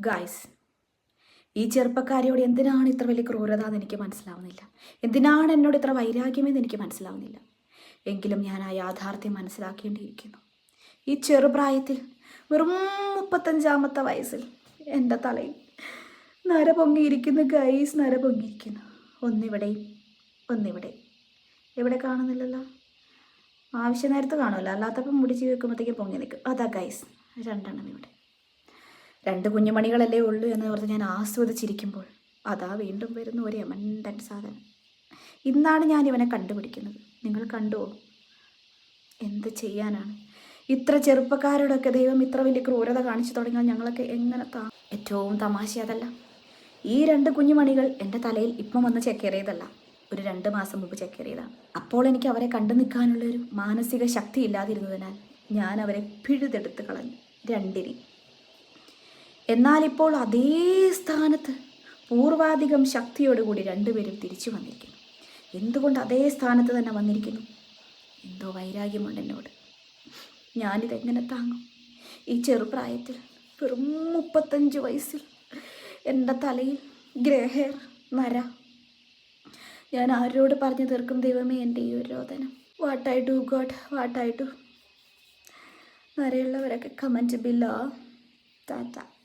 Guys ഈ ചെറുപ്പക്കാരിയോട് എന്തിനാണ് ഇത്ര വലിയ ക്രൂരത എന്ന് എനിക്ക് മനസ്സിലാവുന്നില്ല. എന്തിനാണ് എന്നോട് ഇത്ര വൈരാഗ്യമെന്ന് എനിക്ക് മനസ്സിലാവുന്നില്ല. എങ്കിലും ഞാൻ ആ യാഥാർത്ഥ്യം മനസ്സിലാക്കേണ്ടിയിരിക്കുന്നു. ഈ ചെറുപ്രായത്തിൽ വെറും മുപ്പത്തഞ്ചാമത്തെ വയസ്സിൽ എന്റെ തലയിൽ നര പൊങ്ങിയിരിക്കുന്നു ഗൈസ് നര പൊങ്ങിയിരിക്കുന്നു ഒന്നിവിടെയും ഒന്നിവിടെയും. എവിടെ കാണുന്നില്ലല്ലോ? ആവശ്യ നേരത്ത് കാണുമല്ലോ. അല്ലാത്തപ്പം മുടിച്ച് വെക്കുമ്പോഴത്തേക്കും പൊങ്ങി നിൽക്കും. അതാ ഗൈസ് രണ്ടെണ്ണം ഇവിടെ. രണ്ട് കുഞ്ഞുമണികളല്ലേ ഉള്ളൂ എന്ന് പറഞ്ഞ് ഞാൻ ആസ്വദിച്ചിരിക്കുമ്പോൾ അതാ വീണ്ടും വരുന്ന ഒരു എമന്റൻ സാധനം. ഇന്നാണ് ഞാൻ ഇവനെ കണ്ടുപിടിക്കുന്നത്. നിങ്ങൾ കണ്ടുവോ എന്ത് ചെയ്യാനാണ്? ഇത്ര ചെറുപ്പക്കാരോടൊക്കെ ദൈവം ഇത്ര വലിയ ക്രൂരത കാണിച്ചു തുടങ്ങിയാൽ ഞങ്ങളൊക്കെ എങ്ങനെ താ ഏറ്റവും തമാശ അതല്ല ഈ രണ്ട് കുഞ്ഞുമണികൾ എന്റെ തലയിൽ ഇപ്പം വന്ന് ചെക്കേറിയതല്ല. ഒരു രണ്ട് മാസം മുമ്പ് ചെക്കേറിയതാണ്. അപ്പോൾ എനിക്ക് അവരെ കണ്ടു നിൽക്കാനുള്ളൊരു മാനസിക ശക്തി ഇല്ലാതിരുന്നതിനാൽ ഞാൻ അവരെ പിഴുതെടുത്ത് കളഞ്ഞു. രണ്ടിനെ. എന്നാൽ ഇപ്പോൾ അതേ സ്ഥാനത്ത് പൂർവാധികം ശക്തിയോടുകൂടി രണ്ടുപേരും തിരിച്ചു വന്നിരിക്കുന്നു. എന്തുകൊണ്ട് അതേ സ്ഥാനത്ത് തന്നെ വന്നിരിക്കുന്നു? എന്തോ വൈരാഗ്യമുണ്ട് എന്നോട്. ഞാനിതെങ്ങനെ താങ്ങും? ഈ ചെറുപ്രായത്തിൽ വെറും മുപ്പത്തഞ്ച് വയസ്സിൽ എന്റെ തലയിൽ ഗ്രേ മര നര. ഞാൻ ആരോട് പറഞ്ഞു തീർക്കും ദൈവമേ എന്റെ ഈ ഒരു രോദനം? I do God I do നരയുള്ളവരൊക്കെ comment below Tata